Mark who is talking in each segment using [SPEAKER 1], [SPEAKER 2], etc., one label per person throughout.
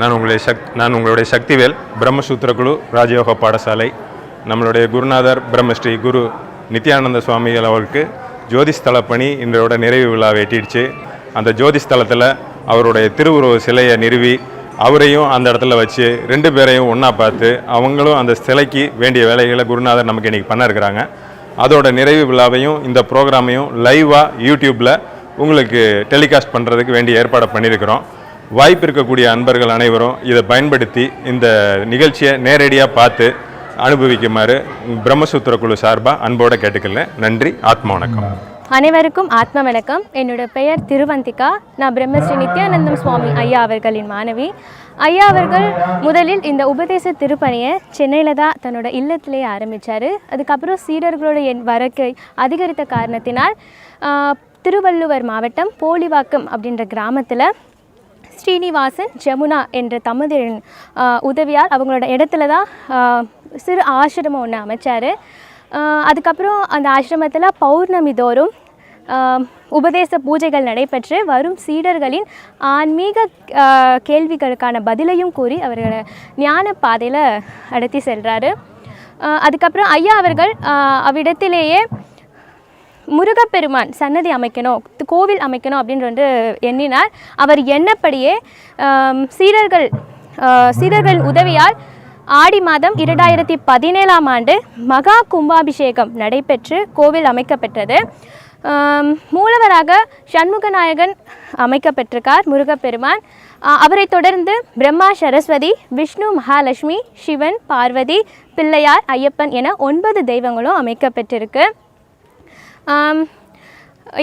[SPEAKER 1] நான் உங்களுடைய சக் நான் உங்களுடைய சக்திவேல் பிரம்மசூத்திர குழு ராஜயோக பாடசாலை நம்மளுடைய குருநாதர் பிரம்மஸ்ரீ குரு நித்யானந்த சுவாமிகள் அவருக்கு ஜோதிஸ்தல பணி இன்றோட நிறைவு விழாவை எட்டிடுச்சு அந்த ஜோதிஸ்தலத்தில் அவருடைய திருவுருவ சிலையை நிறுவி அவரையும் அந்த இடத்துல வச்சு ரெண்டு பேரையும் ஒன்றா பார்த்து அவங்களும் அந்த சிலைக்கு வேண்டிய வேலைகளை குருநாதர் நமக்கு இன்றைக்கி பண்ண இருக்கிறாங்க அதோட நிறைவு விழாவையும் இந்த ப்ரோக்ராமையும் லைவாக யூடியூப்பில் உங்களுக்கு டெலிகாஸ்ட் பண்ணுறதுக்கு வேண்டிய ஏற்பாடை பண்ணியிருக்கிறோம் வாய்ப்பு இருக்கக்கூடிய அன்பர்கள் அனைவரும் இதை பயன்படுத்தி இந்த நிகழ்ச்சியை நேரடியாக பார்த்து அனுபவிக்குமாறு பிரம்மசூத்திர குழு சார்பாக அன்போடு கேட்டுக்கல நன்றி ஆத்மா வணக்கம்.
[SPEAKER 2] அனைவருக்கும் ஆத்ம வணக்கம். என்னோட பெயர் திருவந்திகா. நான் பிரம்மஸ்ரீ நித்யானந்தம் சுவாமி ஐயா அவர்களின் மாணவி. ஐயா அவர்கள் முதலில் இந்த உபதேச திருப்பணியை சென்னையில் தான் தன்னோட இல்லத்திலேயே ஆரம்பித்தார் அதுக்கப்புறம் சீடர்களோட என் வரக்கை அதிகரித்த காரணத்தினால் திருவள்ளுவர் மாவட்டம் போலிவாக்கம் அப்படின்ற கிராமத்தில் ஸ்ரீனிவாசன் ஜமுனா என்ற தம்பதியின் உதவியால் அவங்களோட இடத்துல தான் சிறு ஆசிரமம் ஒன்று அமைச்சார். அதுக்கப்புறம் அந்த ஆசிரமத்தில் பௌர்ணமி தோறும் உபதேச பூஜைகள் நடைபெற்று வரும் சீடர்களின் ஆன்மீக கேள்விகளுக்கான பதிலையும் கூறி அவர்களை ஞான பாதையில் நடத்தி செல்கிறாரு அதுக்கப்புறம் ஐயா அவர்கள் அவ்விடத்திலேயே முருகப்பெருமான் சன்னதி அமைக்கணும் கோவில் அமைக்கணும் அப்படின்னு வந்து எண்ணினார். அவர் எண்ணப்படியே சீரர்கள் சீடர்கள் சீடர்களின் உதவியால் ஆடி மாதம் இரண்டாயிரத்தி பதினேழாம் ஆண்டு மகா கும்பாபிஷேகம் நடைபெற்று கோவில் அமைக்கப்பட்டது மூலவராக சண்முகநாயகன் அமைக்கப்பட்டிருக்கார் முருகப்பெருமான். அவரை அவரைத் தொடர்ந்து பிரம்மா சரஸ்வதி விஷ்ணு மகாலட்சுமி சிவன் பார்வதி பிள்ளையார் ஐயப்பன் என ஒன்பது தெய்வங்களும் அமைக்கப்பட்டிருக்கு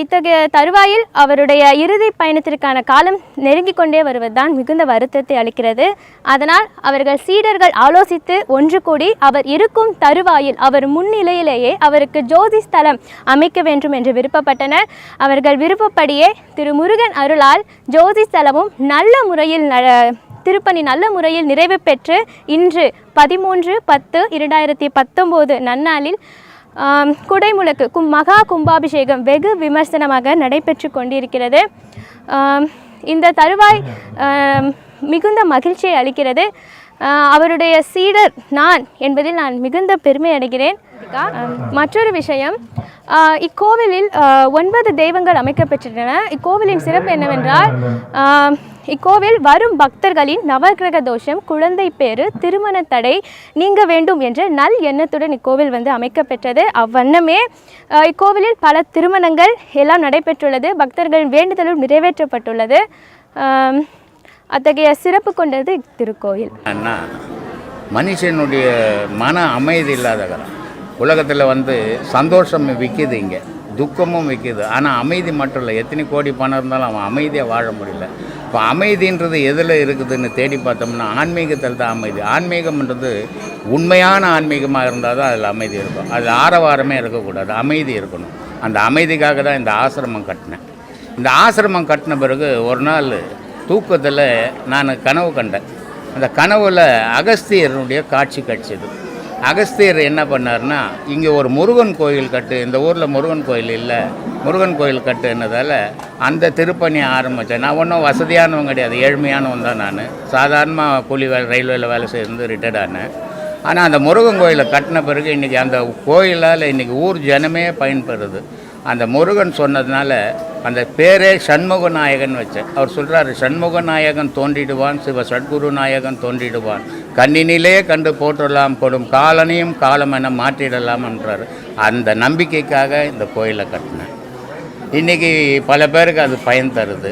[SPEAKER 2] இத்தகைய தருவாயில் அவருடைய இறுதி பயணத்திற்கான காலம் நெருங்கிக் கொண்டே வருவதுதான் மிகுந்த வருத்தத்தை அளிக்கிறது. அதனால் அவர்கள் சீடர்கள் ஆலோசித்து ஒன்று கூடி அவர் இருக்கும் தருவாயில் அவர் முன்னிலையிலேயே அவருக்கு ஜோதி ஸ்தலம் அமைக்க வேண்டும் என்று விருப்பப்பட்டனர். அவர்கள் விருப்பப்படியே திரு முருகன் அருளால் ஜோதி ஸ்தலமும் நல்ல முறையில் ந திருப்பணி நல்ல முறையில் நிறைவு பெற்று இன்று பதிமூன்று பத்து இரண்டாயிரத்தி பத்தொம்போது நன்னாளில் குடைமுழக்கு கும் மகா கும்பாபிஷேகம் வெகு விமர்சனமாக நடைபெற்று கொண்டிருக்கிறது. இந்த தருவாய் மிகுந்த மகிழ்ச்சியை அளிக்கிறது. அவருடைய சீடர் நான் என்பதில் நான் மிகுந்த பெருமை அடைகிறேன். மற்றொரு விஷயம் இக்கோவிலில் ஒன்பது தெய்வங்கள் அமைக்கப்பெற்றுள்ளன இக்கோவிலின் சிறப்பு என்னவென்றால் இக்கோவில் வரும் பக்தர்களின் நவக்கிரக தோஷம் குழந்தை பேறு திருமண தடை நீங்க வேண்டும் என்ற நல் எண்ணத்துடன் இக்கோவில் வந்து அமைக்கப்பெற்றது. அவ்வண்ணமே இக்கோவிலில் பல திருமணங்கள் எல்லாம் நடைபெற்றுள்ளது. பக்தர்களின் வேண்டுதலும் நிறைவேற்றப்பட்டுள்ளது. அத்தகைய சிறப்பு கொண்டது திருக்கோயில்
[SPEAKER 3] அண்ணா மனுஷனுடைய மன அமைதி இல்லாத காலம் உலகத்தில் வந்து சந்தோஷம் விற்கிது இங்கே. துக்கமும் விற்கிது ஆனால் அமைதி மட்டும் இல்லை. எத்தனை கோடி பணம் இருந்தாலும் அவன் அமைதியாக வாழ முடியல. இப்போ அமைதின்றது எதில் இருக்குதுன்னு தேடி பார்த்தோம்னா ஆன்மீகத்தில் தான் அமைதி. ஆன்மீகம்ன்றது உண்மையான ஆன்மீகமாக இருந்தால் தான் அதில் அமைதி இருக்கும். அது ஆரவாரமே இருக்கக்கூடாது. அமைதி இருக்கணும். அந்த அமைதிக்காக தான் இந்த ஆசிரமம் கட்டினேன். இந்த ஆசிரமம் கட்டின பிறகு ஒரு நாள் தூக்கத்தில் நான் கனவு கண்டேன். அந்த கனவில் அகஸ்தியருடைய காட்சி கட்சிது அகஸ்தியர் என்ன பண்ணார்னா இங்கே ஒரு முருகன் கோயில் கட்டு இந்த ஊரில் முருகன் கோயில் இல்லை முருகன் கோயில் கட்டுனதால் அந்த திருப்பணி ஆரம்பித்தேன் நான் ஒன்றும் வசதியானவன் கிடையாது ஏழ்மையானவன் தான் நான். சாதாரணமாக கூலி வேலை ரயில்வேல வேலை செய்து ரிட்டையர்ட் ஆனேன் ஆனால் அந்த முருகன் கோயிலை கட்டின பிறகு இன்றைக்கி அந்த கோயிலால் இன்றைக்கி ஊர் ஜனமே பயன்பெறுது. அந்த முருகன் சொன்னதுனால அந்த பேரே சண்முக நாயகன் வச்சேன். அவர் சொல்கிறாரு சண்முக நாயகன் தோன்றிடுவான் சிவ சட்குரு நாயகன் தோன்றிடுவான். கண்ணினிலே கண்டு போற்றலாம் கொடும் காலனையும் காலம் என மாற்றிடலாம் என்றார். அந்த நம்பிக்கைக்காக இந்த கோயிலை கட்டினேன் இன்றைக்கி பல பேருக்கு அது பயன் தருது.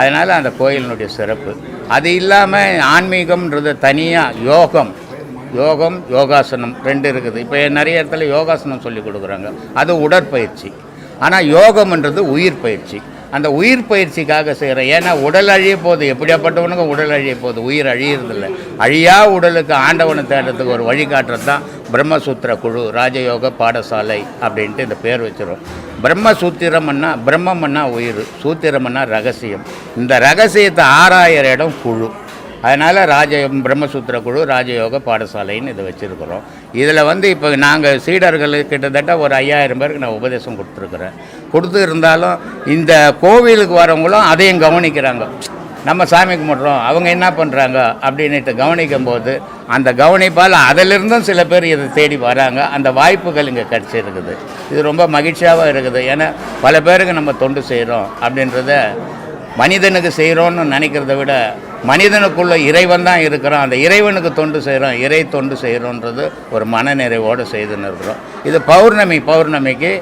[SPEAKER 3] அதனால் அந்த கோயிலினுடைய சிறப்பு. அது இல்லாமல் ஆன்மீகம்ன்றது தனியாக யோகம். யோகம் யோகாசனம் ரெண்டு இருக்குது. இப்போ நிறைய இடத்துல யோகாசனம் சொல்லி கொடுக்குறாங்க. அது உடற்பயிற்சி. ஆனால் யோகம்ன்றது உயிர் பயிற்சி. அந்த உயிர் பயிற்சிக்காக செய்கிறேன் ஏன்னா உடல் அழிய போகுது. எப்படியாப்பட்டவனுக்கும் உடல் அழிய போகுது. உயிர் அழியறதில்லை அழியா உடலுக்கு ஆண்டவனை தேடுறதுக்கு ஒரு வழிகாட்டுறது தான் பிரம்மசூத்திர குழு ராஜயோக பாடசாலை அப்படின்ட்டு இந்த பேர் வச்சிடும் பிரம்மசூத்திரம்னா பிரம்மம்னா உயிர். சூத்திரம்னா ரகசியம். இந்த ரகசியத்தை ஆராயிற இடம் குழு. அதனால் ராஜ பிரம்மசூத்திர குழு ராஜயோக பாடசாலைன்னு இதை வச்சுருக்குறோம். இதில் வந்து இப்போ நாங்கள் சீடர்கள் கிட்டத்தட்ட ஒரு ஐயாயிரம் பேருக்கு நான் உபதேசம் கொடுத்துருக்குறேன். கொடுத்து இருந்தாலும் இந்த கோவிலுக்கு வரவங்களும் அதையும் கவனிக்கிறாங்க. நம்ம சாமி கும்பிட்றோம் அவங்க என்ன பண்ணுறாங்க அப்படின்னுட்டு கவனிக்கும் போது அந்த கவனிப்பால் அதிலிருந்தும் சில பேர் இதை தேடி வராங்க. அந்த வாய்ப்புகள் இங்கே கிடச்சிருக்குது. இது ரொம்ப மகிழ்ச்சியாகவும் இருக்குது. ஏன்னா பல பேருக்கு நம்ம தொண்டு செய்கிறோம் அப்படின்றத மனிதனுக்கு செய்கிறோன்னு நினைக்கிறத விட மனிதனுக்குள்ள இறைவன் தான் இருக்கிறான். அந்த இறைவனுக்கு தொண்டு செய்கிறோம் இறை தொண்டு செய்கிறோன்றது ஒரு மனநிறைவோடு செய்துன்னு இருக்கிறோம் இது பௌர்ணமி பௌர்ணமிக்கு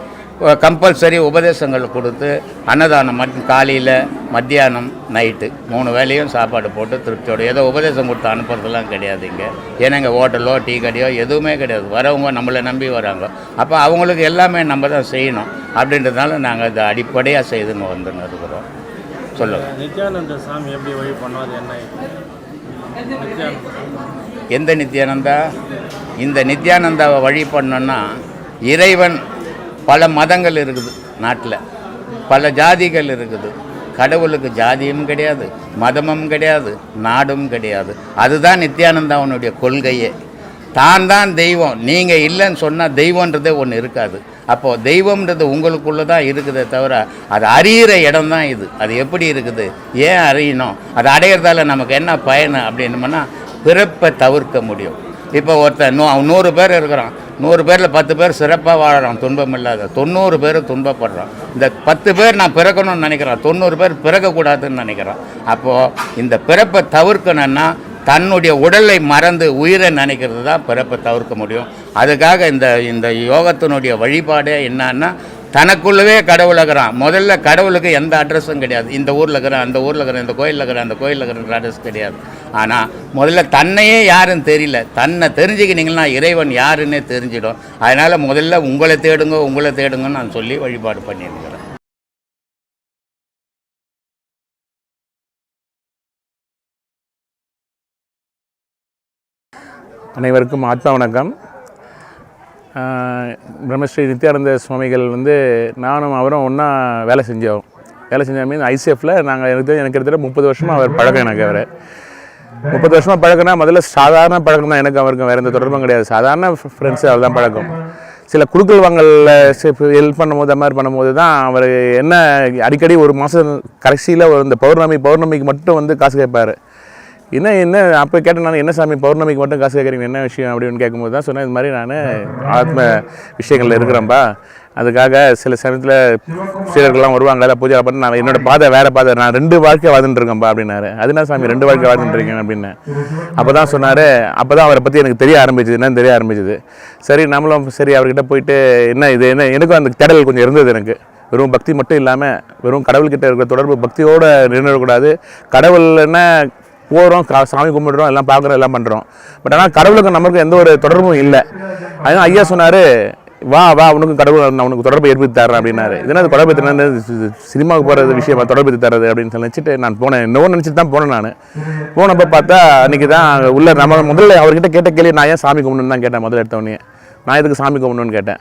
[SPEAKER 3] கம்பல்சரி உபதேசங்கள் கொடுத்து அன்னதானம் மட்டும் காலையில் மத்தியானம் நைட்டு மூணு வேளையும் சாப்பாடு போட்டு திருப்தியோடு. ஏதோ உபதேசம் கொடுத்து அனுப்புறதுலாம் கிடையாது இங்கே. ஏன்னா இங்கே ஹோட்டலோ டீ கடையோ எதுவுமே கிடையாது. வரவங்க நம்மளை நம்பி வராங்க. அப்போ அவங்களுக்கு எல்லாமே நம்ம தான் செய்யணும். அப்படின்றதுனால நாங்கள் இதை அடிப்படையாக செய்துன்னு வந்துன்னு இருக்கிறோம் சொல்லுங்கள்
[SPEAKER 4] நித்யானந்த சாமி எப்படி வழி பண்ணோம் அது என்ன? நித்யானந்த
[SPEAKER 3] எந்த நித்யானந்தா? இந்த நித்யானந்தாவை வழி பண்ணோன்னா இறைவன் பல மதங்கள் இருக்குது நாட்டில். பல ஜாதிகள் இருக்குது. கடவுளுக்கு ஜாதியும் கிடையாது மதமும் கிடையாது நாடும் கிடையாது. அதுதான் நித்யானந்தாவனுடைய கொள்கையே. தான் தான் தெய்வம். நீங்கள் இல்லைன்னு சொன்னால் தெய்வன்றதே ஒன்று இருக்காது. அப்போது தெய்வம்ன்றது உங்களுக்குள்ளே தான் இருக்குதே தவிர அது அறியிற இடம் தான் இது. அது எப்படி இருக்குது? ஏன் அறியணும்? அது அடையிறதால நமக்கு என்ன பயன் அப்படின்னோம்னா பிறப்பை தவிர்க்க முடியும். இப்போ ஒருத்தன் நூ நூறு பேர் இருக்கிறான். நூறு பேரில் பத்து பேர் சிறப்பாக வாழறான். துன்பம் இல்லாத. தொண்ணூறு பேர் துன்பப்படுறான். இந்த பத்து பேர் நான் பிறக்கணும்னு நினைக்கிறேன். தொண்ணூறு பேர் பிறக்கக்கூடாதுன்னு நினைக்கிறேன். அப்போது இந்த பிறப்பை தவிர்க்கணும்னா தன்னுடைய உடலை மறந்து உயிரை நினைக்கிறது தான் பிறப்பை தவிர்க்க முடியும். அதுக்காக இந்த இந்த யோகத்தினுடைய வழிபாடே என்னான்னா தனக்குள்ளவே கடவுள் இருக்கிறான். முதல்ல கடவுளுக்கு எந்த அட்ரஸும் கிடையாது. இந்த ஊரில் இருக்கிறேன் அந்த ஊரில் இருக்கிறேன் இந்த கோயிலில் இருக்கிறேன் அந்த கோயிலில் இருக்கிற அட்ரஸ் கிடையாது. ஆனால் முதல்ல தன்னையே யாருன்னு தெரியல. தன்னை தெரிஞ்சுக்கினீங்கன்னா இறைவன் யாருன்னே தெரிஞ்சிடும். அதனால் முதல்ல உங்களை தேடுங்க உங்களை தேடுங்கன்னு நான் சொல்லி வழிபாடு பண்ணியிருக்கிறேன்.
[SPEAKER 5] அனைவருக்கும் ஆத்மா வணக்கம். பிரம்மஸ்ரீ நித்யானந்த சுவாமிகள் வந்து நானும் அவரும் ஒன்றா வேலை செஞ்சோம். வேலை செஞ்ச மீன் ஐசிஎஃப்பில் நாங்கள் எனக்கு தெரிஞ்சு- எனக்கு கிட்டத்தட்ட முப்பது வருஷமாக அவர் பழக்கம் எனக்கு அவர். முப்பது வருஷமாக பழக்கம்னா முதல்ல சாதாரண பழக்கம் தான் எனக்கு அவருக்கும் வேறு எந்த தொடர்பும் கிடையாது. சாதாரண ஃப்ரெண்ட்ஸு அவர் தான் பழக்கம். சில குழுக்கள் வாங்கலில் ஹெல்ப் பண்ணும்போது அந்த மாதிரி பண்ணும்போது தான் அவர் என்ன அடிக்கடி ஒரு மாதம் கடைசியில் ஒரு இந்த பௌர்ணமி பௌர்ணமிக்கு மட்டும் வந்து காசு கேட்பார் என்ன என்ன அப்போ கேட்டேன் நான் என்ன சாமி பௌர்ணமிக்கு மட்டும் காசு கேட்குறீங்க என்ன விஷயம்? அப்படின்னு கேட்கும்போது தான் சொன்னேன் இது மாதிரி நான் ஆத்ம விஷயங்களில் இருக்கிறேன்ப்பா அதுக்காக சில சமயத்தில் சீடர்கள்லாம் வருவாங்க அதை பூஜை பண்ணி நான் என்னோட பாதை வேறு பாதை நான் ரெண்டு வாழ்க்கை வாழ்ந்துட்டு அப்படின்னாரு. அது என்ன சாமி ரெண்டு வாழ்க்கை வாழ்ந்துட்டுருக்கேன் அப்படின்னு. அப்போ தான் சொன்னார் அப்போ தான் அவரை பற்றி எனக்கு தெரிய ஆரம்பிச்சது என்னன்னு தெரிய ஆரம்பிச்சது. சரி நம்மளும் சரி அவர்கிட்ட போயிட்டு என்ன இது என்ன? எனக்கும் அந்த தேடல் கொஞ்சம் இருந்தது எனக்கு. வெறும் பக்தி மட்டும் இல்லாமல் வெறும் கடவுள்கிட்ட இருக்கிற தொடர்பு பக்தியோடு நின்றுடக்கூடாது கடவுள்னா போகிறோம் கா சாமி கும்பிடுறோம் எல்லாம் பார்க்குறோம் எல்லாம் பண்ணுறோம் பட் ஆனால் கடவுளுக்கு நமக்கு எந்த ஒரு தொடர்பும் இல்லை. அதனால் ஐயா சொன்னார் வா வா உனக்கு கடவுள் நான் உனக்கு தொடர்பு ஏற்படுத்தி தரேன் அப்படின்னாரு. இதனால் தொடர்பு தரேன் சினிமாவுக்கு போகிறது விஷயம் தொடர்பு தரது அப்படின்னு சொல்லி நினச்சிட்டு நான் போனேன். இன்னும் நினச்சிட்டு தான் போனேன் நான். போனப்போ பார்த்தா அன்றைக்கி தான் உள்ள நம்ம முதல்ல அவர்கிட்ட கேட்ட கேள்வி நான் ஏன் சாமி கும்பிடணும்னு தான் கேட்டேன் முதல்ல எடுத்தவொடனே நான் எதுக்கு சாமி கும்பிடணும்னு கேட்டேன்?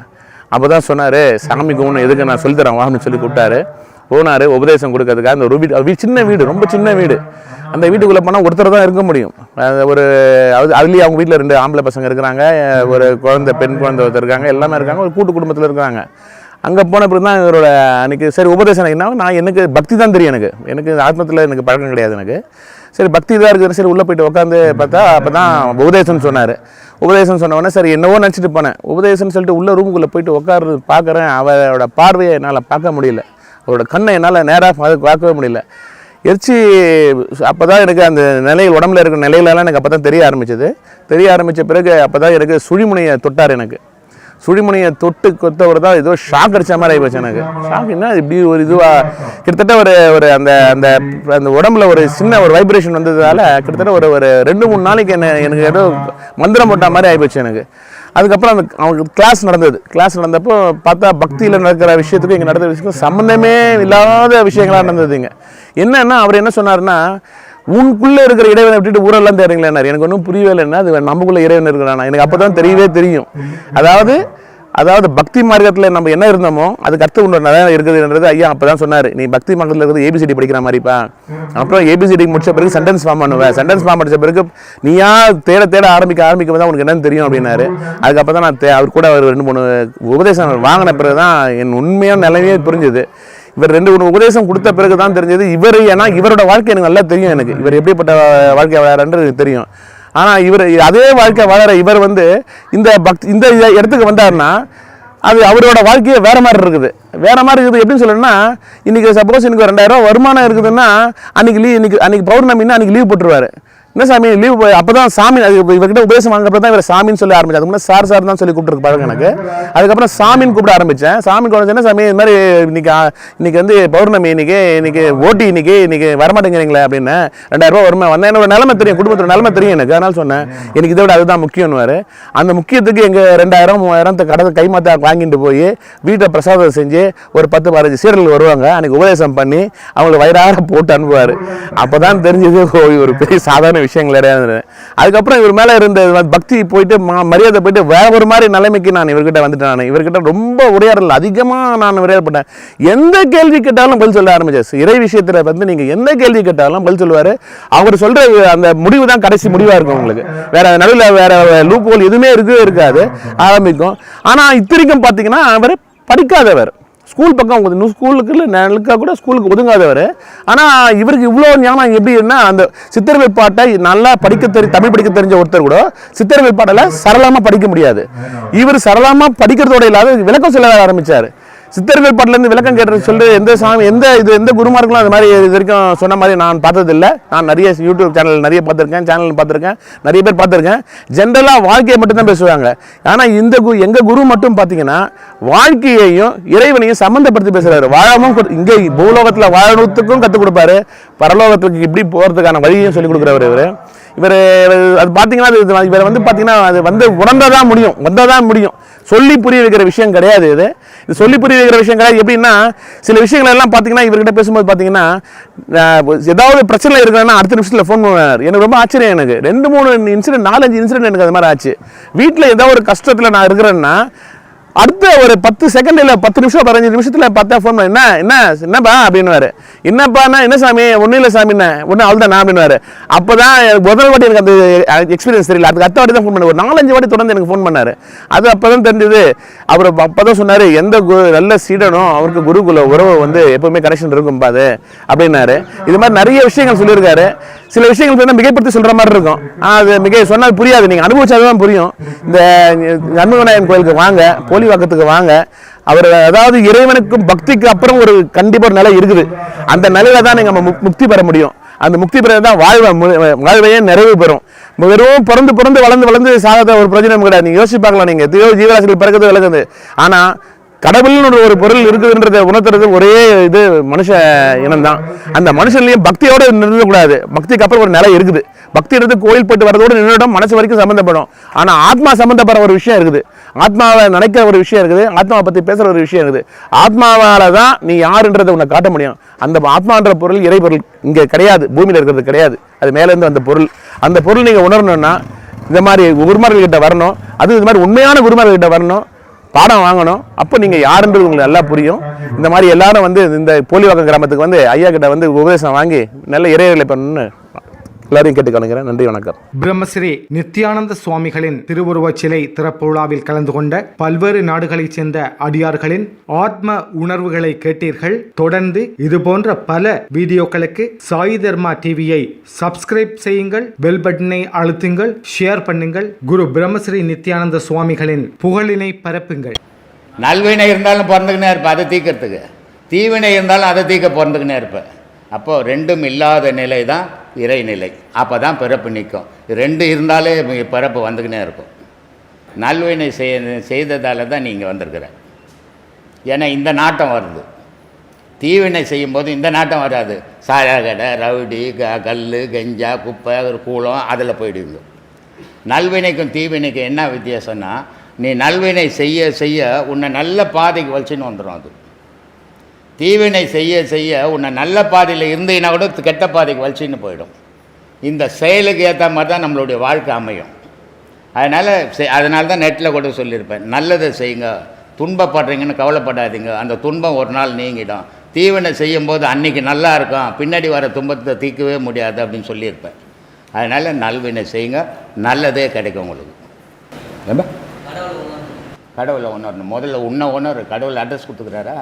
[SPEAKER 5] அப்போ தான் சொன்னார் சாமி கும்பிடணும் எதுக்கு நான் சொல்லித்தரேன் வான்னு சொல்லி கூப்பிட்டாரு. போனார் உபதேசம் கொடுக்கறதுக்காக அந்த ஒரு வீடு வீடு- சின்ன வீடு ரொம்ப சின்ன வீடு. அந்த வீட்டுக்குள்ளே போனால் ஒருத்தர் தான் இருக்க முடியும். அது ஒரு அது அதுலேயே அவங்க வீட்டில் ரெண்டு ஆம்பளை பசங்க இருக்கிறாங்க ஒரு குழந்தை பெண் குழந்தை ஒருத்தர் இருக்காங்க எல்லாமே இருக்காங்க ஒரு கூட்டு குடும்பத்தில் இருக்காங்க அங்கே போன பிறகு தான் இவரோட அன்றைக்கி சரி உபதேசம் என்ன? நான் எனக்கு பக்தி தான் தெரியும் எனக்கு. எனக்கு ஆத்மத்தில் எனக்கு பழக்கம் கிடையாது எனக்கு. சரி பக்தி தான் இருக்குது சரி உள்ளே போயிட்டு உட்காந்து பார்த்தா அப்போ தான் உபதேசம்னு சொன்னார். உபதேசம் சொன்னவொடனே சரி என்னவோ நினச்சிட்டு போனேன். உபதேசம்னு சொல்லிட்டு உள்ள ரூமுக்குள்ளே போயிட்டு உட்காரு பார்க்குறேன் அவரோட பார்வையை என்னால் பார்க்க முடியல. அவரோட கண்ணை என்னால் நேராக பார்க்கவே முடியல. எரிச்சி அப்போ தான் எனக்கு அந்த நிலையில் உடம்புல இருக்கிற நிலையிலலாம் எனக்கு அப்போ தான் தெரிய ஆரம்பிச்சது. தெரிய ஆரம்பித்த பிறகு அப்போ தான் எனக்கு சுழிமுனையை தொட்டார் எனக்கு. சுழிமுனையை தொட்டு கொத்தவர் தான் ஏதோ ஷாக் அடிச்ச மாதிரி ஆகிப்போச்சு எனக்கு. ஷாக் என்ன இப்படி ஒரு இதுவாக கிட்டத்தட்ட ஒரு ஒரு அந்த அந்த அந்த உடம்புல ஒரு சின்ன ஒரு வைப்ரேஷன் வந்ததால் கிட்டத்தட்ட ஒரு ஒரு ரெண்டு மூணு நாளைக்கு என்ன எனக்கு ஏதோ மந்திரம் போட்ட மாதிரி ஆகிப்போச்சு எனக்கு. அதுக்கப்புறம் அந்த அவங்களுக்கு கிளாஸ் நடந்தது. கிளாஸ் நடந்தப்போ பார்த்தா பக்தியில் நடக்கிற விஷயத்துக்கும் இங்கே நடந்த விஷயத்துக்கும் சம்மந்தமே இல்லாத விஷயங்களாக நடந்ததுங்க என்னன்னா அவர் என்ன சொன்னார்னா உனக்குள்ளே இருக்கிற இறைவனை விட்டுட்டு ஊரெல்லாம் தேடுங்களேனார் எனக்கு ஒன்றும் புரியவே இல்லைன்னா அது நமக்குள்ள இறைவன் இருக்கிறானா? எனக்கு அப்போ தான் தெரியவே தெரியும். அதாவது அதாவது பக்தி மார்க்கத்தில் நம்ம என்ன இருந்தோமோ அதுக்கு அர்த்தம் ஒன்று நிறையா இருக்குதுன்றது ஐயா அப்போ தான் சொன்னார். நீ பக்தி மார்க்கத்தில் இருக்கிறது ஏபிசிடி படிக்கிற மாதிரிப்பா. அப்புறம் ஏபிசிடி முடிச்ச பிறகு சென்டென்ஸ் ஃபார்ம் பண்ணுவேன் சென்டென்ஸ் ஃபார்ம் படித்த பிறகு நீயா தேட தேட ஆரம்பிக்க ஆரம்பிக்கும் தான் உனக்கு என்னன்னு தெரியும் அப்படின்னாரு. அதுக்கப்புறம் தான் நான் அவர் கூட அவர் ரெண்டு மூணு உபதேசம் வாங்கின பிறகு தான் என் உண்மையான நிலைமையே புரிஞ்சுது. இவர் ரெண்டு மூணு உபதேசம் கொடுத்த பிறகு தான் தெரிஞ்சது. இவர் ஏன்னா இவரோட வாழ்க்கை எனக்கு நல்லா தெரியும் எனக்கு. இவர் எப்படிப்பட்ட வாழ்க்கை வாழறான்றது தெரியும். ஆனால் இவர் அதே வாழ்க்கை வாழற இவர் வந்து இந்த பக்தி இந்த இடத்துக்கு வந்தாருன்னா அது அவரோட வாழ்க்கையே வேற மாதிரி இருக்குது. வேற மாதிரி இருக்குது. எப்படின்னு சொல்லணும்னா இன்னைக்கு சப்போஸ் எனக்கு ஒரு ரெண்டாயிரம் ரூபாய் வருமானம் இருக்குதுன்னா அன்னைக்கு லீவ் இன்னைக்கு அன்னைக்கு பௌர்ணமின்னா அன்னைக்கு லீவ் போட்டுருவாரு. என்ன சாமி லீவ் அப்போ தான் சாமி அது இவர்கிட்ட உபதேசம் வாங்குறப்ப தான் இவர் சாமின்னு சொல்லி ஆரம்பிச்சு அதுக்கு சார் சார் தான் சொல்லி கூப்பிட்டு பாருங்க எனக்கு. அதுக்கப்புறம் சாமின்னு கூப்பிட ஆரம்பித்தேன் சாமி கூப்பிட என்ன சாமி இது மாதிரி இன்னைக்கு இன்னைக்கு வந்து பௌர்ணமி இன்னைக்கு இன்னைக்கு ஓட்டி இன்னைக்கு இன்னைக்கு வரமாட்டேங்கிறீங்களே அப்படின்னு. ரெண்டாயிரம் ரூபாய் வருமா? வந்தேன் என்னோட நிலமை தெரியும். குடும்பத்தோட நிலமை தெரியும் எனக்கு. அதனால சொன்னேன். எனக்கு இதை விட அதுதான் முக்கியம்னு அந்த முக்கியத்துக்கு எங்கள் ரெண்டாயிரம் மூவாயிரம் கடை கைமாத்தா வாங்கிட்டு போய் வீட்டை பிரசாதம் செஞ்சு ஒரு பத்து பதினஞ்சு சீரல் வருவாங்க. அன்னைக்கு உபதேசம் பண்ணி அவங்களை வயிறார போட்டு அனுப்புவார். அப்போ தான் தெரிஞ்சது ஒரு பெரிய சாதாரண விஷயங்கள் கிடையாது அதுக்கப்புறம் இவர் மேலே இருந்த பக்தி போயிட்டு ம- மரியாதை போயிட்டு வேற ஒரு மாதிரி நிலைமைக்கு நான் இவர்கிட்ட வந்துட்டேன் நான். இவர்கிட்ட ரொம்ப உரையாடல் அதிகமாக நான் உரையாடப்பட்டேன் எந்த கேள்வி கேட்டாலும் பதில் சொல்ல ஆரம்பிச்சார். இறை விஷயத்தில் வந்து நீங்கள் எந்த கேள்வி கேட்டாலும் பதில் சொல்லுவார். அவர் சொல்கிற அந்த முடிவு தான் கடைசி முடிவாக இருக்கும் உங்களுக்கு. வேற நடுவில் வேற லூப் ஹோல் எதுவுமே இருக்கவே இருக்காது. ஆரம்பிக்கும். ஆனால் இத்தனைக்கும் பார்த்தீங்கன்னா அவர் படிக்காதவர். ஸ்கூல் பக்கம் ஒது- இன்னும் ஸ்கூலுக்கு நெருக்கா கூட ஸ்கூலுக்கு ஒதுங்காதவர். ஆனால் இவருக்கு இவ்வளோ ஞானம் எப்படின்னா அந்த சித்திர பாட்டை நல்லா படிக்க தெரி தமிழ் படிக்க தெரிஞ்ச ஒருத்தர் கூட சித்திர வேட்பாட்டில் சரளமாக படிக்க முடியாது. இவர் சரளமாக படிக்கிறதோட இல்லாத விளக்கம் சொல்ல ஆரம்பித்தார் சித்தர்கள் பாட்டிலேருந்து விளக்கம் கேட்டு சொல்லி எந்த சாமி எந்த இது எந்த குருமார்களும் அது மாதிரி இது வரைக்கும் சொன்ன மாதிரி நான் பார்த்ததில்ல. நான் நிறைய யூடியூப் சேனல் நிறைய பார்த்துருக்கேன் சேனல் பார்த்துருக்கேன் நிறைய பேர் பார்த்துருக்கேன். ஜென்ரலாக வாழ்க்கையை மட்டும்தான் பேசுவாங்க. ஆனால் இந்த கு எங்கள் குரு மட்டும் பார்த்தீங்கன்னா வாழ்க்கையையும் இறைவனையும் சம்மந்தப்படுத்தி பேசுகிறாரு வாழவும் இங்கே பூலோகத்தில் வாழணுத்துக்கும் கற்றுக் கொடுப்பாரு. பரலோகத்துக்கு இப்படி போகிறதுக்கான வழியையும் சொல்லிக் கொடுக்குறவர் இவர். இவர் அது பார்த்தீங்கன்னா அது இவர் வந்து பார்த்தீங்கன்னா அது வந்து உணர்ந்தால் தான் முடியும் வந்தால் தான் முடியும். சொல்லி புரிய வைக்கிற விஷயம் கிடையாது இது. இது சொல்லி புரிய வைக்கிற விஷயம் கிடையாது. எப்படின்னா சில விஷயங்கள் எல்லாம் பார்த்தீங்கன்னா இவர்கிட்ட பேசும்போது பார்த்தீங்கன்னா ஏதாவது பிரச்சனை இருக்குன்னா அடுத்த நிமிஷத்தில் ஃபோன் பண்ணுவார். எனக்கு ரொம்ப ஆச்சரியம் எனக்கு. ரெண்டு மூணு இன்சிடென்ட் நாலஞ்சு இன்சிடென்ட் எனக்கு அது மாதிரி ஆச்சு. வீட்டில் ஏதோ ஒரு கஷ்டத்தில் நான் இருக்கிறேன்னா அடுத்த ஒரு பத்து செகண்ட் இல்லை பத்து நிமிஷம் பதினஞ்சு நிமிஷத்தில் பார்த்தா ஃபோன் பண்ண என்ன என்ன என்னப்பா? அப்படின்னு என்னப்பாண்ணா என்ன சாமி? ஒன்றும் இல்லை சாமி என்ன? ஒன்றும் அவள் தான் அப்படின்னுவாரு. அப்போ தான் முதல் வாட்டி எனக்கு அந்த எக்ஸ்பீரியன்ஸ் தெரியல. அதுக்கு அத்த வாட்டி தான் ஃபோன் பண்ண ஒரு நாலஞ்சு வாட்டி தொடர்ந்து எனக்கு ஃபோன் பண்ணார். அது அப்போ தான் தெரிஞ்சது. அவர் அப்போ தான் சொன்னார் எந்த குரு நல்ல சீடனும் அவருக்கு குருகுல உறவு வந்து எப்பவுமே கனெக்ஷன் இருக்கும் பாது அப்படின்னாரு. இது மாதிரி நிறைய விஷயங்கள் சொல்லியிருக்காரு. சில விஷயங்கள் வந்து மிகைப்படுத்தி சொல்கிற மாதிரி இருக்கும். ஆனால் அது மிக சொன்னால் புரியாது. நீங்கள் அனுபவிச்சாதான் புரியும். இந்த அன்புவிநாயகன் கோயிலுக்கு வாங்க போலி வாக்கத்துக்கு வாங்க. அவர் அதாவது இறைவனுக்கும் பக்திக்கு அப்புறம் ஒரு கண்டிப்பாக ஒரு நிலை இருக்குது. அந்த நிலையில தான் நீங்கள் நம்ம முக்தி பெற முடியும். அந்த முக்தி பெற தான் வாழ்வை மு- வாழ்வையே நிறைவு பெறும். வெறும் பிறந்து பிறந்து வளர்ந்து வளர்ந்து சாகாத ஒரு பிரயோஜனம் கிடையாது. நீங்கள் யோசிச்சு பார்க்கலாம். நீங்கள் எத்தனையோ ஜீவராசிகள் பிறகுது விளக்குது ஆனால் கடவுள்னு ஒரு- பொருள் இருக்குதுன்றதை உணர்த்துறது ஒரே இது மனுஷ இனம்தான். அந்த மனுஷன்லையும் பக்தியோடு நிறுத்தக்கூடாது பக்திக்கு அப்புறம் ஒரு நிலை இருக்குது. பக்தின்றது கோயில் போட்டு வரதோடு நின்றுடும் மனசு வரைக்கும் சம்மந்தப்படும் ஆனால் ஆத்மா சம்மந்தப்படுற ஒரு விஷயம் இருக்குது. ஆத்மாவை நினைக்கிற ஒரு விஷயம் இருக்குது ஆத்மாவை பற்றி பேசுகிற ஒரு விஷயம் இருக்குது. ஆத்மாவால் தான் நீ யாருன்றதை உன்னை காட்ட முடியும். அந்த ஆத்மான்ற பொருள் இறை பொருள் இங்கே கிடையாது பூமியில் இருக்கிறது கிடையாது. அது மேலேருந்து அந்த பொருள். அந்த பொருள் நீங்கள் உணரணும்னா இந்த மாதிரி குருமார்கள்கிட்ட வரணும். அது இது மாதிரி உண்மையான குருமார்கள்கிட்ட வரணும். பாடம் வாங்கணும். அப்போ நீங்கள் யாருன்றது உங்களுக்கு நல்லா புரியும். இந்த மாதிரி எல்லாரும் வந்து இந்த போலிவாக்கம் கிராமத்துக்கு வந்து ஐயா கிட்ட வந்து உபதேசம் வாங்கி நல்ல இறையர்களை பண்ணணும்னு எல்லாரையும் கேட்டுக்கணுங்கிறேன் நன்றி வணக்கம்.
[SPEAKER 6] பிரம்மஸ்ரீ நித்யானந்த சுவாமிகளின் திருவுருவச் சிலை திறப்பு விழாவில் கலந்து கொண்ட பல்வேறு நாடுகளைச் சேர்ந்த அடியார்களின் ஆத்ம உணர்வுகளை கேட்டீர்கள். தொடர்ந்து இது போன்ற பல வீடியோக்களுக்கு சாய் தர்மா டிவியை சப்ஸ்கிரைப் செய்யுங்கள் பெல் பட்டனை அழுத்துங்கள் ஷேர் பண்ணுங்கள். குரு பிரம்மஸ்ரீ நித்யானந்த சுவாமிகளின் புகழினை பரப்புங்கள்.
[SPEAKER 3] நல்வினை இருந்தாலும் பிறந்துக்கினே இருப்பேன் அதை தீர்க்கறதுக்கு. தீவினை இருந்தாலும் அதை தீர்க்க பிறந்துக்கினே இருப்பேன். அப்போது ரெண்டும் இல்லாத நிலை தான் இறைநிலை. அப்போ தான் பிறப்பு நிற்கும் ரெண்டு இருந்தாலே பிறப்பு வந்துக்கினே இருக்கும். நல்வினை செய் செய்ததால தான் நீங்கள் வந்திருக்கிற. ஏன்னா இந்த நாட்டம் வருது. தீவினை செய்யும்போது இந்த நாட்டம் வராது. சாயா கடை ரவுடி க கல் கெஞ்சா குப்பை ஒரு கூலம் அதில் போயிடுங்க நல்வினைக்கும் தீவினைக்கும் என்ன வித்தியாசம்னா நீ நல்வினை செய்ய செய்ய உன்னை நல்ல பாதைக்கு வலிச்சுன்னு வந்துடும் அது. தீவினை செய்ய செய்ய உன்னை நல்ல பாதையில் இருந்தீங்கன்னா கூட கெட்ட பாதைக்கு வலிச்சுன்னு போயிடும். இந்த செயலுக்கு ஏற்ற மாதிரி தான் நம்மளுடைய வாழ்க்கை அமையும். அதனால் அதனால தான் நெட்டில் கூட சொல்லியிருப்பேன். நல்லதை செய்யுங்க. துன்பப்படுறீங்கன்னு கவலைப்படாதீங்க. அந்த துன்பம் ஒரு நாள் நீங்கிடும். தீவினை செய்யும்போது அன்னைக்கு நல்லா இருக்கும். பின்னாடி வர துன்பத்தை தீர்க்கவே முடியாது அப்படின்னு சொல்லியிருப்பேன். அதனால் நல்வினை செய்யுங்க. நல்லதே கிடைக்கும் உங்களுக்கு. கடவுளை உணரணும் முதல்ல உன்னை உணரு கடவுள் அட்ரஸ் கொடுத்துக்கிறாரா?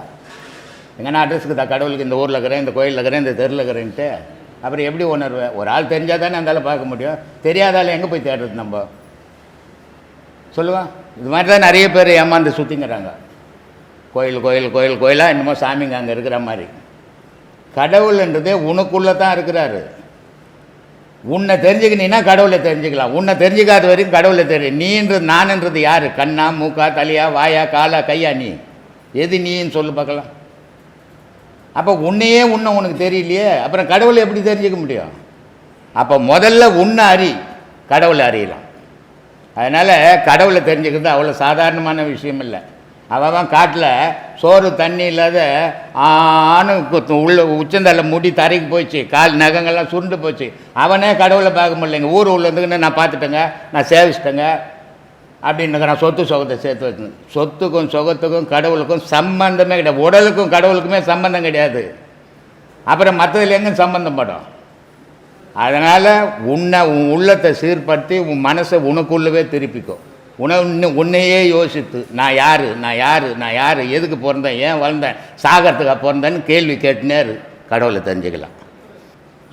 [SPEAKER 3] எங்கன்னா அட்ரஸுக்கு தான் கடவுளுக்கு இந்த ஊரில் இருக்கிறேன் இந்த கோயிலில் இருக்கிறேன் இந்த தெருவில் இருக்கிறேன்ட்டு. அப்புறம் எப்படி உணர்வேன் ஒரு ஆள் தெரிஞ்சால் தானே அந்த பார்க்க முடியும். தெரியாதால எங்கே போய் தேடுறது நம்ம? சொல்லுவோம் இது மாதிரி தான் நிறைய பேர் ஏமாந்து சுற்றிங்கிறாங்க கோயில் கோயில் கோயில் கோயிலாக என்னமோ சாமிங்க அங்கே இருக்கிற மாதிரி. கடவுள்ன்றதே உனக்குள்ளே தான் இருக்கிறாரு. உன்னை தெரிஞ்சுக்கினீன்னா கடவுளை தெரிஞ்சுக்கலாம். உன்னை தெரிஞ்சுக்காத வரைக்கும் கடவுளை தெரியும் நீன்றது நான்ன்றது யார்? கண்ணா மூக்கா தலையா வாயா காலா கையா நீ? எது நீன்னு சொல்லு பார்க்கலாம். அப்போ உன்னையே உன்னை உனக்கு தெரியலையே? அப்புறம் கடவுளை எப்படி தெரிஞ்சுக்க முடியும்? அப்போ முதல்ல உன்னை அறி. கடவுளை அறியலாம். அதனால் கடவுளை தெரிஞ்சுக்கிறது அவ்வளோ சாதாரணமான விஷயம் இல்லை. அவன் காட்டில் சோறு தண்ணி இல்லாத ஆணு உள்ள உச்சந்தலை முடி தரைக்கு போச்சு கால் நகங்கள்லாம் சுருண்டு போச்சு. அவனே கடவுளை பார்க்க முடியலைங்க. ஊர் உள்ளதுக்குன்னு நான் பார்த்துட்டேங்க. நான் சேவிச்சிட்டேங்க. அப்படின்னு நான் சொத்து சுகத்தை சேர்த்து வச்சேன் சொத்துக்கும் சுகத்துக்கும் கடவுளுக்கும் சம்பந்தமே கிடையாது. உடலுக்கும் கடவுளுக்குமே சம்பந்தம் கிடையாது. அப்புறம் மற்றதுல எங்கே சம்பந்தம் படும்? அதனால் உன்னை உன் உள்ளத்தை சீர்படுத்தி உன் மனசை உனக்குள்ளவே திருப்பிக்கும். உன உன்னையே யோசித்து நான் யார் நான் யார் நான் யார் எதுக்கு பிறந்தேன் ஏன் வளர்ந்தேன் சாகிறதுக்காக பிறந்தேன்னு கேள்வி கேட்டுனேரு. கடவுளை தெரிஞ்சுக்கலாம்.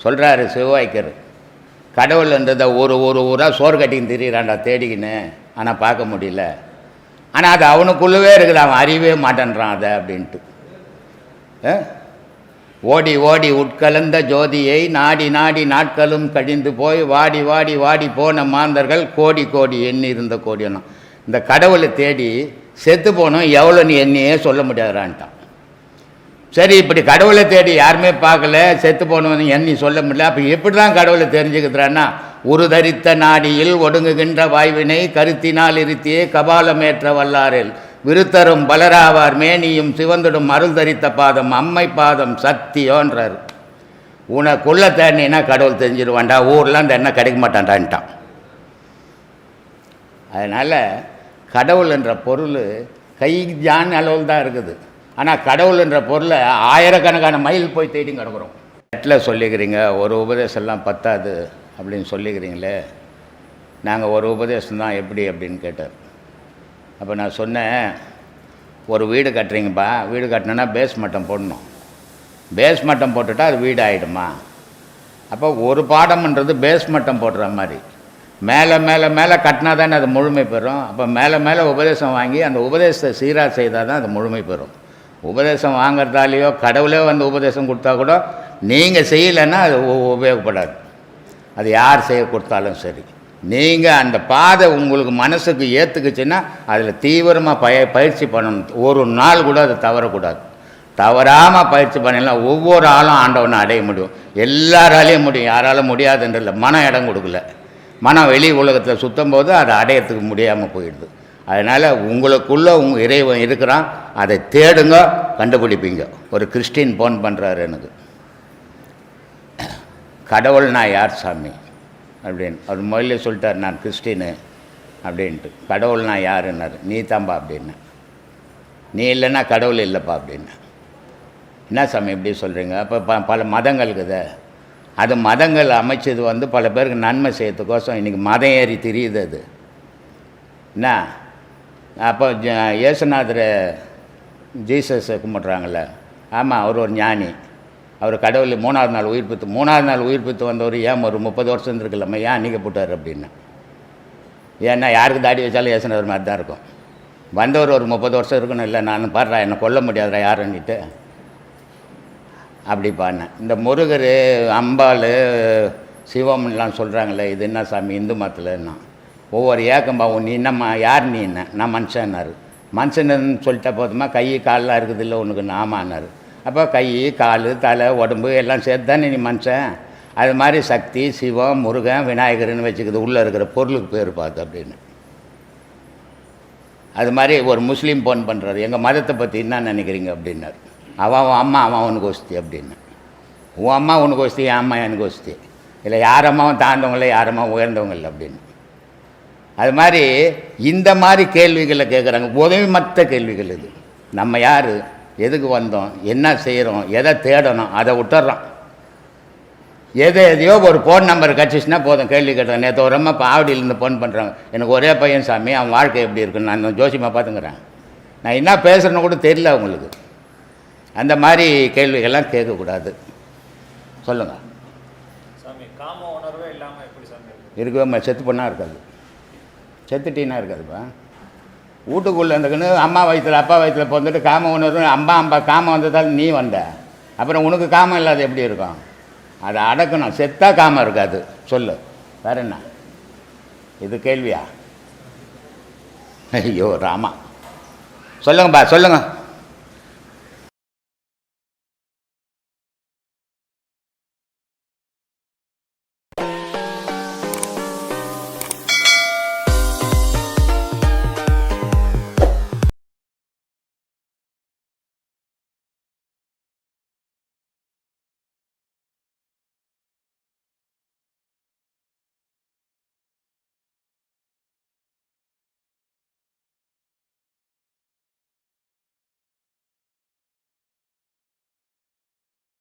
[SPEAKER 3] சொல்கிறாரு சிவவாய்க்கர் கடவுள்ன்றதை ஒரு ஒரு ஊராக சோறு கட்டின்னு திரியிறான்டா தேடிக்கின்னு. ஆனால் பார்க்க முடியல. ஆனால் அது அவனுக்குள்ளவே இருக்குது அவன் அறியவே மாட்டேன்றான் அதை அப்படின்ட்டு. ஆ? ஓடி ஓடி உட்கலந்த ஜோதியை நாடி நாடி நாட்களும் கழிந்து போய் வாடி வாடி வாடி போன மாந்தர்கள் கோடி கோடி எண்ணி இருந்த கோடியெல்லாம் இந்த கடவுளை தேடி செத்து போனோம் எவ்வளோ நீ எண்ணியே சொல்ல முடியாதான்ட்டான் சரி இப்படி கடவுளை தேடி யாருமே பார்க்கல செத்து போனவன் எண்ணி சொல்ல முடியல. அப்போ எப்படி தான் கடவுளை தெரிஞ்சுக்கிறான்னா உருதரித்த நாடியில் ஒடுங்குகின்ற வாய்வினை கருத்தினால் இருத்தியே கபாலமேற்ற வல்லாரில். விருத்தரும் பலராவார் மேனியும் சிவந்திடும் அருள் தரித்த பாதம் அம்மை பாதம் சக்தியோன்றார் உனக்குள்ள தேடினா கடவுள் தெரிஞ்சிருவான்டா ஊர்லாம் இந்த எண்ணெய் கிடைக்க மாட்டான்டான்ட்டான். அதனால் கடவுள் என்ற பொருள் கை ஜான் அளவில் தான் இருக்குது. ஆனால் கடவுள் என்ற பொருளை ஆயிரக்கணக்கான மைல் போய் தேடி கிடக்குறோம் நெட்டில் சொல்லிக்கிறீங்க ஒரு உபதேசம்லாம் பத்தாது. அப்படின்னு சொல்லிக்கிறீங்களே நாங்கள் ஒரு உபதேசம் தான் எப்படி அப்படின்னு கேட்டார். அப்போ நான் சொன்னேன் ஒரு வீடு கட்டுறீங்கப்பா வீடு கட்டினோன்னா பேஸ் மட்டம் போடணும். பேஸ் மட்டம் போட்டுட்டா அது வீடு ஆகிடுமா அப்போ ஒரு பாடம்ன்றது பேஸ் மட்டம் போடுற மாதிரி. மேலே மேலே மேலே கட்டினா தானே அது முழுமை பெறும். அப்போ மேலே மேலே உபதேசம் வாங்கி அந்த உபதேசத்தை சீராக செய்தால் தான் அது முழுமை பெறும். உபதேசம் வாங்குறதாலேயோ கடவுளே வந்து உபதேசம் கொடுத்தா கூட நீங்கள் செய்யலைன்னா அது உ- உபயோகப்படாது. அது யார் செய்ய கொடுத்தாலும் சரி. நீங்கள் அந்த பாதை உங்களுக்கு மனசுக்கு ஏற்றுக்குச்சுன்னா அதில் தீவிரமாக பய பயிற்சி பண்ணணும். ஒரு நாள் கூட அது தவறக்கூடாது. தவறாமல் பயிற்சி பண்ணலாம் ஒவ்வொரு ஆளும் ஆண்டவனை அடைய முடியும். எல்லாராலையும் முடியும். யாராலும் முடியாதுன்றதில்ல. மனம் இடம் கொடுக்கல. மனம் வெளி உலகத்தில் சுற்றும் போது அதை அடையறதுக்கு முடியாமல் போயிடுது. அதனால் உங்களுக்குள்ளே உங்கள் இறைவன் இருக்கிறான். அதை தேடுங்க கண்டுபிடிப்பீங்க. ஒரு கிறிஸ்டின் ஃபோன் பண்ணுறாரு எனக்கு. கடவுள்னா யார் சாமி? அப்படின்னு. அவர் முதல்ல சொல்லிட்டார் நான் கிறிஸ்டினு அப்படின்ட்டு. கடவுள்னா யாருன்னார்? நீ தான்பா அப்படின்னு. நீ இல்லைன்னா கடவுள் இல்லைப்பா அப்படின்னு. என்ன சாமி இப்படி சொல்கிறீங்க அப்போ ப பல மதங்கள் இருக்குது. அது மதங்கள் அமைச்சது வந்து பல பேருக்கு நன்மை செய்யறதுக்கோசம் இன்றைக்கி மதம் ஏறி தெரியுது அது. என்ன? அப்போ ஜ- ஜீசஸை கும்பிட்றாங்கல்ல. ஆமாம் அவர் ஒரு ஞானி. அவர் கடவுள் மூணாவது நாள் உயிர்ப்பித்து மூணாவது நாள் உயிர்ப்பித்து வந்தவர் ஏன் ஒரு முப்பது வருஷம் இருந்திருக்கலாமா ஏன் அன்றைக்கி போட்டார் அப்படின்னு. ஏன்னா யாருக்கு தாடி வச்சாலும் ஏசினவர் மாதிரி தான் இருக்கும். வந்தவர் ஒரு முப்பது வருஷம் இருக்கணும் இல்லை நான் பாடுறா என்னை கொல்ல முடியாதுடா யாருன்னுட்டு. அப்படி பாடினேன். இந்த முருகர் அம்பாள் சிவம்லாம் சொல்கிறாங்களே இது என்ன சாமி இந்து மதத்தில்னா ஒவ்வொரு ஏக்கம்பா நீ என்னம்மா யார் நீ என்ன? நான் மனுஷன்னாரு. மனுஷன்னு சொல்லிட்டா போதுமா கை காலெலாம் இருக்குது இல்லை உனக்கு ஆமான்னாரு அப்போ கை கால் தலை உடம்பு எல்லாம் சேர்த்து தானே நீ மனுஷன்? அது மாதிரி சக்தி சிவம் முருகன் விநாயகர்னு வச்சுக்கிது. உள்ளே இருக்கிற பொருளுக்கு பேர் பார்த்து அப்படின்னு. அது மாதிரி ஒரு முஸ்லீம் ஃபோன் பண்ணுறாரு எங்கள் மதத்தை பற்றி என்ன நினைக்கிறீங்க அப்படின்னாரு. அவன் அவன் அம்மா அவன் அவனுக்கு ஒஸ்தி அப்படின்னு. உன் அம்மா உனக்கு ஒஸ்தி என் அம்மா எனக்கு ஒஸ்தி. இல்லை யார் அம்மாவும் தாழ்ந்தவங்கள யார் அம்மா உயர்ந்தவங்க இல்லை அப்படின்னு. அது மாதிரி இந்த மாதிரி கேள்விகளை கேட்குறாங்க. உதவி மற்ற கேள்விகள் இது. நம்ம யார்? எதுக்கு வந்தோம்? என்ன செய்கிறோம் எதை தேடணும்? அதை விட்டுறோம் எது எதையோ ஒரு ஃபோன் நம்பர் கிடச்சிச்சுன்னா போதும். கேள்வி கேட்டேன் நேற்று ஒரு அம்மா இப்போ ஆவடியிலேருந்து ஃபோன் பண்ணுறாங்க எனக்கு ஒரே பையன் சாமி அவன் வாழ்க்கை எப்படி இருக்குன்னு. நான் ஜோசியமாக பார்த்துங்கிறேன் நான் என்ன பேசுகிறேன்னு கூட தெரியல அவங்களுக்கு. அந்த மாதிரி கேள்விகள்லாம் கேட்கக்கூடாது. சொல்லுங்கள்? இருக்கவே செத்து பொண்ணாக இருக்காது. செத்துட்டீனா இருக்காதுப்பா. வீட்டுக்குள்ளே இருந்துக்குன்னு அம்மா வயிற்றுல அப்பா வயிற்றுல பிறந்துட்டு காம ஒன்று அம்மா அம்பா காமம் வந்ததால் நீ வந்த. அப்புறம் உனக்கு காமம் இல்லாத எப்படி இருக்கும்? அதை அடக்கணும். செத்தா காமம் இருக்காது. சொல்லு. வேற என்ன? இது கேள்வியா? ஐயோ ராமா. சொல்லுங்கப்பா சொல்லுங்கள்